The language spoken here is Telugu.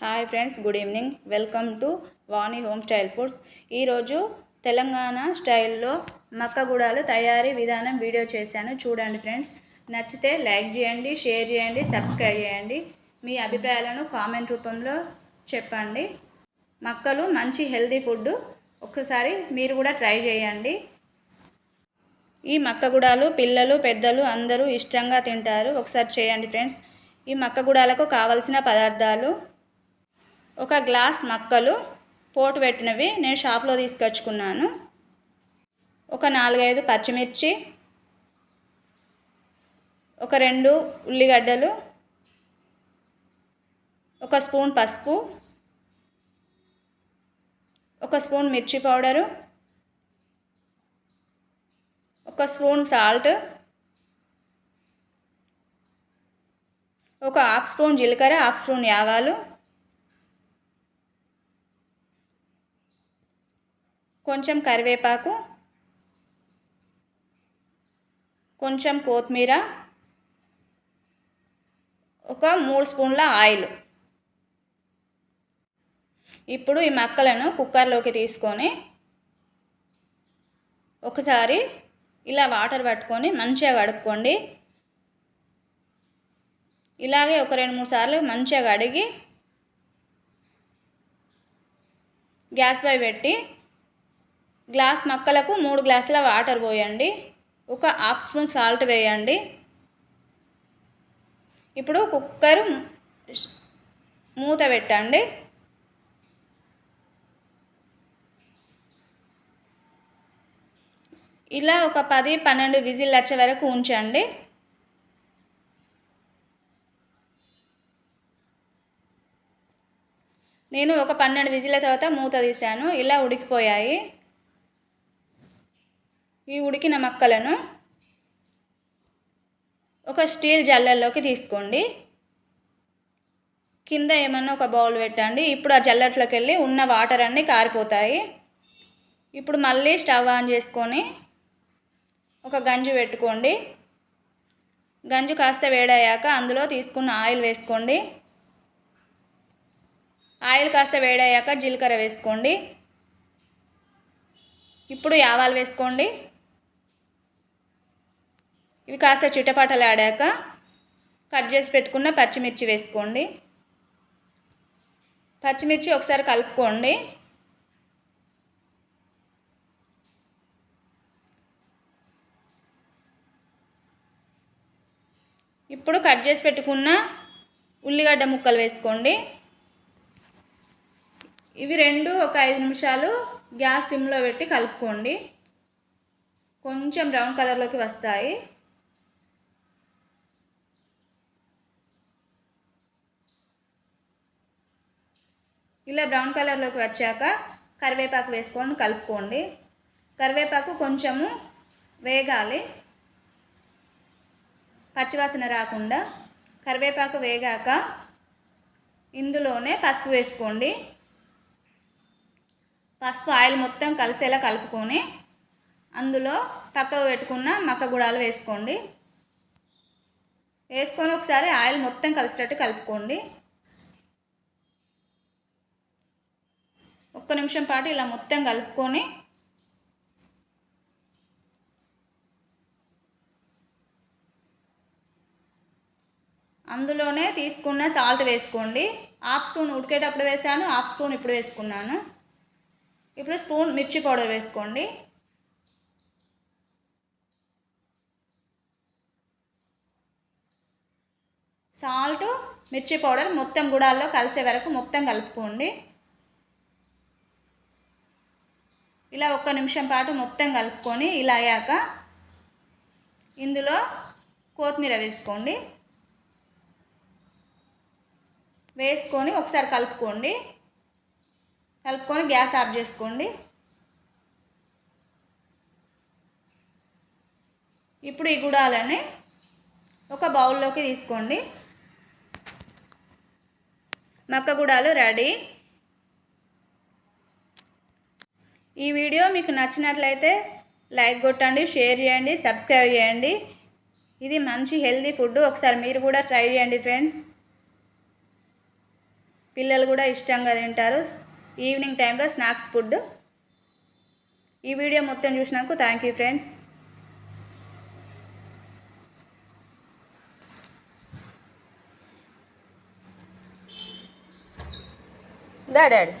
Hi friends good evening. Welcome to Vani home style foods. ఈరోజు తెలంగాణ స్టైల్లో మక్కగూడాలు తయారీ విధానం వీడియో చేశాను. చూడండి ఫ్రెండ్స్ నచ్చితే లైక్ చేయండి షేర్ చేయండి సబ్స్క్రైబ్ చేయండి. మీ అభిప్రాయాలను కామెంట్ రూపంలో చెప్పండి. మక్కలు మంచి హెల్తీ ఫుడ్ ఒక్కసారి మీరు కూడా ట్రై చేయండి. ఈ మక్కగుడాలు పిల్లలు పెద్దలు అందరూ ఇష్టంగా తింటారు. ఒకసారి చేయండి ఫ్రెండ్స్. ఈ మక్కగుడాలకు కావలసిన పదార్థాలు ఒక గ్లాస్ మక్కలు పోటు పెట్టినవి నేను షాప్లో తీసుకొచ్చుకున్నాను. ఒక నాలుగైదు పచ్చిమిర్చి ఒక రెండు ఉల్లిగడ్డలు ఒక స్పూన్ పసుపు ఒక స్పూన్ మిర్చి పౌడరు ఒక స్పూన్ సాల్ట్ ఒక హాఫ్ స్పూన్ జీలకర్ర హాఫ్ స్పూన్ యావాలు కొంచెం కరివేపాకు కొంచెం కొత్తిమీర ఒక మూడు స్పూన్ల ఆయిల్. ఇప్పుడు ఈ మక్కలను కుక్కర్లోకి తీసుకొని ఒకసారి ఇలా వాటర్ పట్టుకొని మంచిగా కడుక్కోండి. ఇలాగే ఒక రెండు మూడు సార్లు మంచిగా కడిగి గ్యాస్ పై పెట్టి గ్లాస్ మక్కలకు మూడు గ్లాసుల వాటర్ పోయండి. ఒక హాఫ్ స్పూన్ సాల్ట్ వేయండి. ఇప్పుడు కుక్కర్ మూత పెట్టండి. ఇలా ఒక పది పన్నెండు విజిల్ వచ్చే వరకు ఉంచండి. నేను ఒక పన్నెండు విజిల్ల తర్వాత మూత తీశాను. ఇలా ఉడికిపోయాయి. ఈ ఉడికిన మక్కలను ఒక స్టీల్ జల్లెల్లోకి తీసుకోండి. కింద ఏమన్నా ఒక బౌల్ పెట్టండి. ఇప్పుడు ఆ జల్లెట్లోకి వెళ్ళి ఉన్న వాటర్ అన్నీ కారిపోతాయి. ఇప్పుడు మళ్ళీ స్టవ్ ఆన్ చేసుకొని ఒక గంజు పెట్టుకోండి. గంజు కాస్త వేడయ్యాక అందులో తీసుకున్న ఆయిల్ వేసుకోండి. ఆయిల్ కాస్త వేడయ్యాక జీలకర్ర వేసుకోండి. ఇప్పుడు యావాలు వేసుకోండి. ఇవి కాస్త చిటపటలు ఆడాక కట్ చేసి పెట్టుకున్న పచ్చిమిర్చి వేసుకోండి. పచ్చిమిర్చి ఒకసారి కలుపుకోండి. ఇప్పుడు కట్ చేసి పెట్టుకున్న ఉల్లిగడ్డ ముక్కలు వేసుకోండి. ఇవి రెండు ఒక ఐదు నిమిషాలు గ్యాస్ సిమ్లో పెట్టి కలుపుకోండి. కొంచెం బ్రౌన్ కలర్లోకి వస్తాయి. ఇలా బ్రౌన్ కలర్లోకి వచ్చాక కరివేపాకు వేసుకొని కలుపుకోండి. కరివేపాకు కొంచెము వేగాలి. పచ్చివాసన రాకుండా కరివేపాకు వేగాక ఇందులోనే పసుపు వేసుకోండి. పసుపు ఆయిల్ మొత్తం కలిసేలా కలుపుకొని అందులో పక్కకు పెట్టుకున్న మక్కగుడాలు వేసుకోండి. వేసుకొని ఒకసారి ఆయిల్ మొత్తం కలిసేటట్టు కలుపుకోండి. ఒక్క నిమిషం పాటు ఇలా మొత్తం కలుపుకొని అందులోనే తీసుకున్న సాల్ట్ వేసుకోండి. హాఫ్ స్పూన్ ఉడికేటప్పుడు వేసాను హాఫ్ స్పూన్ ఇప్పుడు వేసుకున్నాను. ఇప్పుడు స్పూన్ మిర్చి పౌడర్ వేసుకోండి. సాల్ట్ మిర్చి పౌడర్ మొత్తం గుడాల్లో కలిసే వరకు మొత్తం కలుపుకోండి. ఇలా ఒక్క నిమిషం పాటు మొత్తం కలుపుకొని ఇలా అయ్యాక ఇందులో కొత్తిమీర వేసుకోండి. వేసుకొని ఒకసారి కలుపుకోండి. కలుపుకొని గ్యాస్ ఆఫ్ చేసుకోండి. ఇప్పుడు ఈ గుడాలని ఒక బౌల్లోకి తీసుకోండి. మక్క గుడాలు రెడీ. ఈ వీడియో మీకు నచ్చినట్లయితే లైక్ కొట్టండి షేర్ చేయండి సబ్స్క్రైబ్ చేయండి. ఇది మంచి హెల్దీ ఫుడ్. ఒకసారి మీరు కూడా ట్రై చేయండి ఫ్రెండ్స్. పిల్లలు కూడా ఇష్టంగా తింటారు. ఈవినింగ్ టైంలో స్నాక్స్ ఫుడ్. ఈ వీడియో మొత్తం చూసినందుకు థ్యాంక్ యూ ఫ్రెండ్స్. డాడ్.